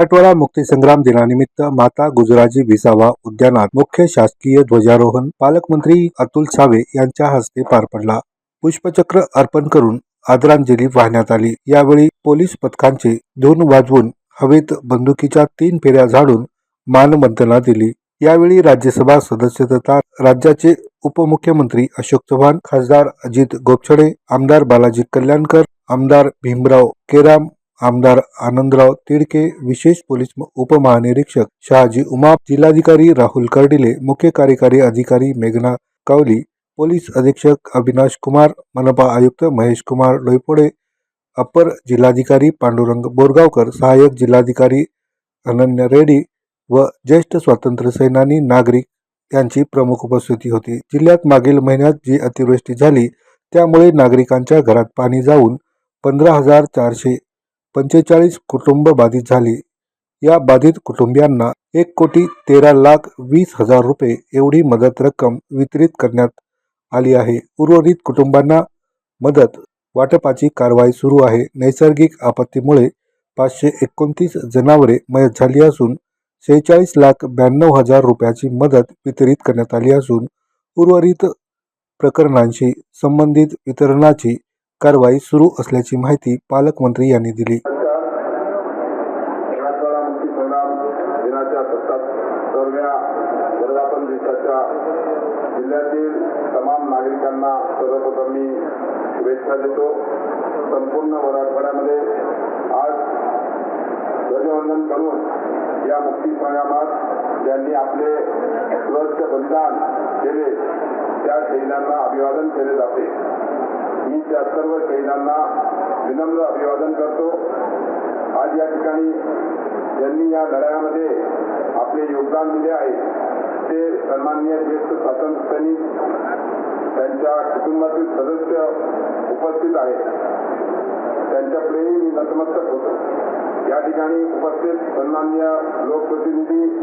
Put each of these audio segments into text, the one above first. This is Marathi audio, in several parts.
मराठवाडा मुक्तीसंग्राम दिनानिमित्त माता गुजराजी विसावा उद्यानात मुख्य शासकीय ध्वजारोहण. पालकमंत्री अतुल सावे यांच्या हस्ते पार पडला. पुष्पचक्र अर्पण करून आदरांजली वाहण्यात आली. यावेळी पोलीस पथकांचे धून वाजवून हवेत बंदुकीच्या तीन फेऱ्या झाडून मानवंदना दिली. यावेळी राज्यसभा सदस्य तथा राज्याचे उपमुख्यमंत्री अशोक चव्हाण खासदार अजित गोपछडे आमदार बालाजी कल्याणकर आमदार भीमराव केराम आमदार आनंदराव तिडके विशेष पोलीस उपमहानिरीक्षक शहाजी उमाप जिल्हाधिकारी राहुल कर्डिले मुख्य कार्यकारी अधिकारी मेघना कावली पोलीस अधीक्षक अविनाश कुमार मनपा आयुक्त महेश कुमार लोईपोडे अप्पर जिल्हाधिकारी पांडुरंग बोरगावकर सहाय्यक जिल्हाधिकारी अनन्य रेड्डी व ज्येष्ठ स्वातंत्र्य सेनानी नागरिक यांची प्रमुख उपस्थिती होती. जिल्ह्यात मागील महिन्यात जी अतिवृष्टी झाली त्यामुळे नागरिकांच्या घरात पाणी जाऊन पंधरा हजार चारशे पंचेचाळीस कुटुंब बाधित झाली. या बाधित कुटुंबियांना एक कोटी तेरा लाख वीस हजार रुपये एवढी मदत रक्कम वितरित करण्यात आली आहे. उर्वरित कुटुंबांना मदत वाटपाची कारवाई सुरू आहे. नैसर्गिक आपत्तीमुळे पाचशे एकोणतीस जनावरे मयत झाली असून शेहेचाळीस लाख ब्याण्णव हजार रुपयाची मदत वितरित करण्यात आली असून उर्वरित प्रकरणांशी संबंधित वितरणाची कारवाई सुरू असल्याची माहिती पालकमंत्री यांनी दिली. जिल्ह्यातील तमाम नागरिकांना सर्वप्रथम मी शुभेच्छा देतो संपूर्ण मराठवाड्यामध्ये आज ध्वजवंदन करून या मुक्ती संग्रामात ज्यांनी आपले स्वच्छ बलिदान केले त्या शहीदांना अभिवादन केले जाते. त्या सर्व शहीदांना विनम्र अभिवादन करतो. आज या ठिकाणी ज्यांनी या लढ्यामध्ये आपले योगदान दिले आहे ते सन्माननीय ज्येष्ठ स्वातंत्र्य सैनिक त्यांच्या कुटुंबातील सदस्य उपस्थित आहेत. त्यांच्यापुढेही मी नतमस्तक होतो. या ठिकाणी उपस्थित सन्माननीय लोकप्रतिनिधी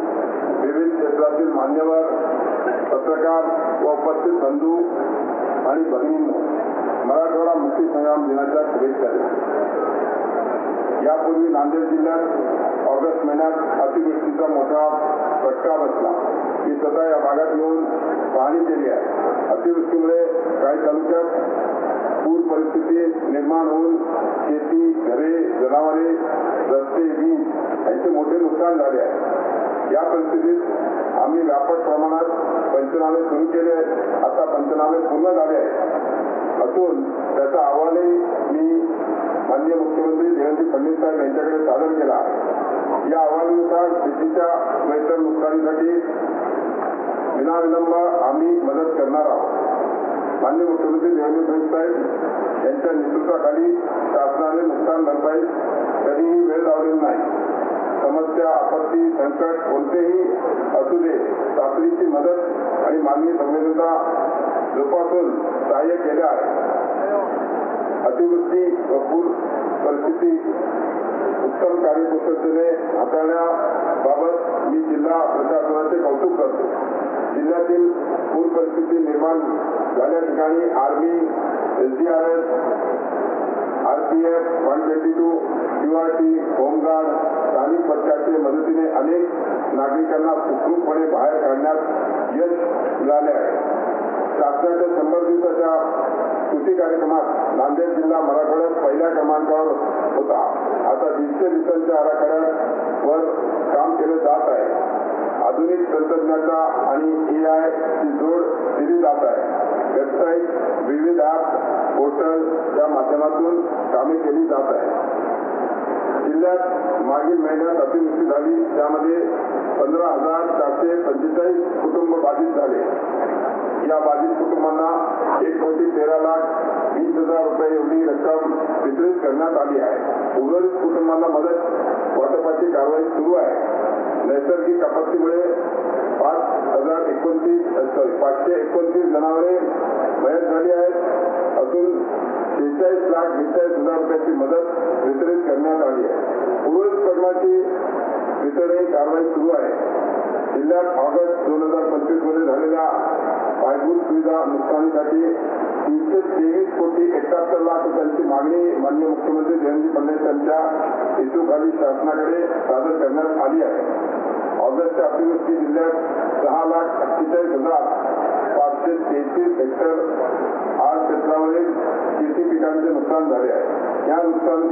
विविध क्षेत्रातील मान्यवर पत्रकार व उपस्थित बंधू आणि भगिनींनो मराठवाडा मुक्ती संग्राम दिनाच्या शुभेच्छा देतो. यापूर्वी नांदेड जिल्ह्यात ऑगस्ट महिन्यात अतिवृष्टीचा मोठा फटका बसला. मी स्वतः या भागात येऊन पाहणी केली आहे. अतिवृष्टीमुळे काही तालुक्यात पूर परिस्थिती निर्माण होऊन शेती घरे जनावरे रस्ते वीज यांचे मोठे नुकसान झाले आहे. या परिस्थितीत आम्ही व्यापक प्रमाणात पंचनामे सुरू केले आहेत. आता पंचनामे पूर्ण झाले आहेत. असून त्याचा अहवालही मी माननीय मुख्यमंत्री देवेंद्र फडणवीस साहेब यांच्याकडे सादर केला. या अहवालानुसार शेतीच्या वेतन नुकसानीसाठी विनाविलंब आम्ही मदत करणार आहोत. माननीय मुख्यमंत्री देवेंद्र फडणवीस साहेब यांच्या नेतृत्वाखाली शासनाने नुकसान भरपाई कधीही वेळ लावलेली नाही. समस्या आपत्ती संकट कोणतेही असू दे तातडीची मदत आणि मानवी संवेदनता जोपासून सहाय्य केले आहे. अतिवृष्टी व पूर परिस्थिती उत्तम कार्यकुशलतेने हाताळण्याबाबत मी जिल्हा प्रशासनाचे कौतुक करतो. जिल्ह्यातील पूर परिस्थिती निर्माण झाल्या ठिकाणी army SDRF RPF one twenty two QRT home guard स्थानिक पथकाच्या मदतीने अनेक नागरिकांना सुखरूपपणे बाहेर काढण्यात यश मिळाले आहे. शासनाच्या संबंधित अशा कृती कार्यक्रमात नांदेड जिल्हा मराठवाड्यात पहिल्या क्रमांकावर होता. आता डिजिटल दिवसांच्या आराखड्यावर काम केलं जात आहे. आधुनिक तंत्रज्ञानाचा आणि ए आय ची जोड दिली जात आहे. वेबसाईट विविध ऍप पोर्टल या माध्यमातून कामे केली जात आहे जिल्ह्यात मागील महिन्यात अतिवृष्टी झाली. त्यामध्ये पंधरा हजार चारशे पंचेचाळीस कुटुंब बाधित झाले. या बाधित कुटुंबांना एक कोटी तेरा लाख वीस हजार रुपये एवढी रक्कम वितरित करण्यात आली आहे. उर्वरित कुटुंबांना मदत वाटपाची कारवाई सुरू आहे. नैसर्गिक आपत्तीमुळे पाच हजार एकोणतीस सॉरी पाचशे एकोणतीस जनावरे मयत झाली आहेत. अजून शेहेचाळीस लाख बेचाळीस हजार रुपयाची मदत वितरित करण्यात आली आहे. उर्वरित प्रकरणाची वितरण कारवाई सुरू आहे. जिल्ह्यात ऑगस्ट दोन हजार पंचवीसमध्ये झालेल्या पायाभूत सुविधा नुकसानीसाठी तीनशे तेवीस कोटी एकाहत्तर लाख रुपयांची मागणी माननीय मुख्यमंत्री देवेंद्र फडणवीस यांच्या हेतूखाली शासनाकडे सादर करण्यात आली आहे. ऑगस्टच्या अतिवृष्टी जिल्ह्यात सहा लाख अठ्ठेचाळीस हजार पाचशे तेहतीस हेक्टर आठ क्षेत्रावरील शेती पिकांचे नुकसान झाले आहे. या नुकसान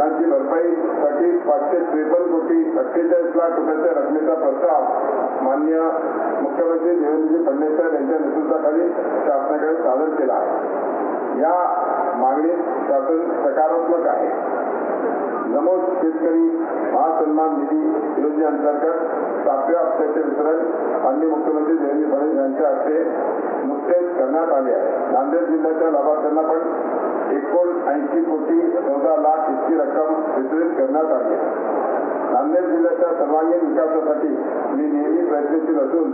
नुकसानाची भरपाईसाठी पाचशे त्रेपन्न कोटी अठ्ठेचाळीस लाख रुपयाच्या रकमेचा प्रस्ताव माननीय मुख्यमंत्री देवेंद्रजी फडणवीस साहेब यांच्या नेतृत्वाखाली शासनाकडे सादर केला. आहे या मागणीत शासन सकारात्मक आहे. नमोद शेतकरी महासन्मान निधी योजनेअंतर्गत सातव्या हप्त्याचे वितरण माननीय मुख्यमंत्री देवेंद्र फडणवीस यांच्या हस्ते नुकतेच करण्यात आले आहे. नांदेड जिल्ह्याच्या लाभार्थ्यांना पण एकोणऐंशी कोटी चौदा लाख इतकी रक्कम वितरित करण्यात आली. नांदेड जिल्ह्याच्या सर्वांगीण विकासासाठी मी नेहमी प्रयत्नशील असून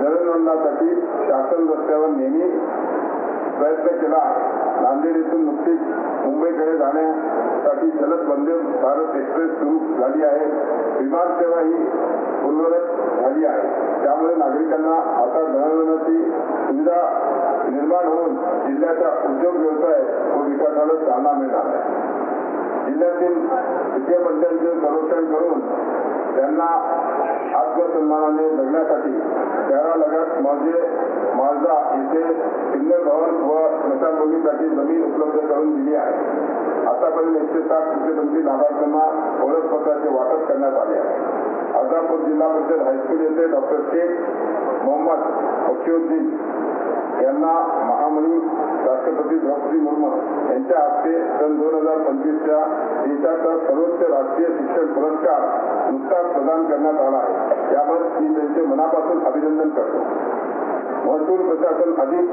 दळणवळणासाठी शासन रस्त्यावर नेहमी प्रयत्न केला नांदेड येथून नुकतीच मुंबईकडे जाण्यासाठी जलद वंदे भारत एक्सप्रेस सुरू झाली आहे. विमान सेवा ही पूर्वरत झाली आहे. त्यामुळे नागरिकांना आता दळणवळणाची सुविधा निर्माण होऊन जिल्ह्याचा उद्योग व्यवसाय व विकासाला चालना मिळणार. आहे जिल्ह्यातील विद्यापंचांचे संरक्षण करून त्यांना आत्मसन्मानाने जगण्यासाठी शहरा लगत माझे मालदा येथे सिग्नल भवन व स्मशानभूमीसाठी जमीन उपलब्ध करून दिली आहे. आतापर्यंत एकशे सात कृषीपंची लाभार्थ्यांना ओळखपत्राचे वाटप करण्यात आले आहे. अर्धापूर जिल्हा परिषद हायस्कूल येथे डॉक्टर शेख मोहम्मद बक्षीउद्दीन यांना महामनी राष्ट्रपती द्रौपदी मुर्मू यांच्या हस्ते सन दोन हजार पंचवीसच्या देशाचा सर्वोच्च राष्ट्रीय शिक्षण पुरस्कार नुकताच प्रदान करण्यात आला आहे. याबाबत मी त्यांचे मनापासून अभिनंदन करतो. महसूल प्रशासन अधिक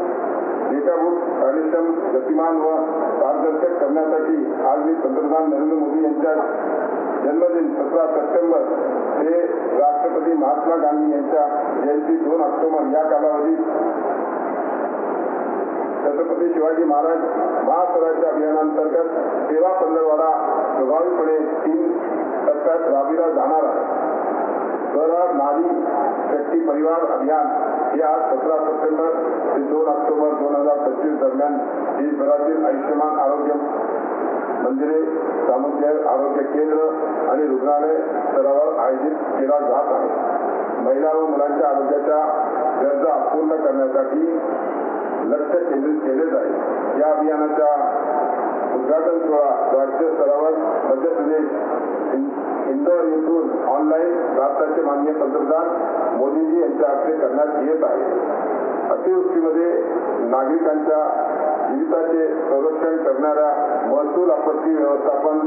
डेटाभूत कार्यक्षम गतिमान व पारदर्शक करण्यासाठी आज मी पंतप्रधान नरेंद्र मोदी यांच्या जन्मदिन सतरा सप्टेंबर ते राष्ट्रपती महात्मा गांधी यांच्या जयंती दोन ऑक्टोबर या कालावधीत छत्रपती शिवाजी महाराज महास्वराज्य अभियानांतर्गत सेवा पंधरवाडा प्रभावीपणे तीन टप्प्यात राबविला जाणार आहे. स्वराज नारी शक्ती परिवार अभियान हे आज सतरा सप्टेंबर ते दोन ऑक्टोबर दोन हजार पंचवीस दरम्यान देशभरातील आयुष्यमान आरोग्य मंदिरे सामुदाय आरोग्य केंद्र आणि रुग्णालय स्तरावर आयोजित केला जात आहे महिला व मुलांच्या आरोग्याच्या गरजा पूर्ण करण्यासाठी लक्ष केंद्रित केले जाईल या अभियानाचा उद्घाटन सोहळा राज्य स्तरावर मध्य प्रदेश इन- इंदोर येथून ऑनलाईन भारताचे माननीय पंतप्रधान मोदीजी यांच्या हस्ते करण्यात येत आहे. अतिवृष्टीमध्ये नागरिकांच्या जीविताचे संरक्षण करणाऱ्या महसूल आपत्ती व्यवस्थापन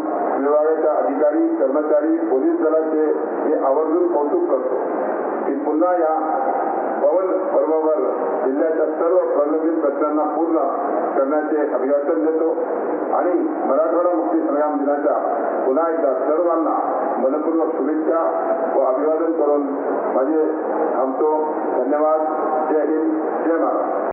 विभागाच्या अधिकारी कर्मचारी पोलीस दलाचे मी आवर्जून कौतुक करतो. की पुन्हा या पवन पर्वावर जिल्ह्याच्या सर्व प्रलंबित प्रश्नांना पूर्ण करण्याचे अभिवाचन देतो. आणि मराठवाडा मुक्ती संग्राम दिनाच्या पुन्हा एकदा सर्वांना मनपूर्वक शुभेच्छा व अभिवादन करून माझे थांबतो. धन्यवाद. जय हिंद. जय महाराष्ट्र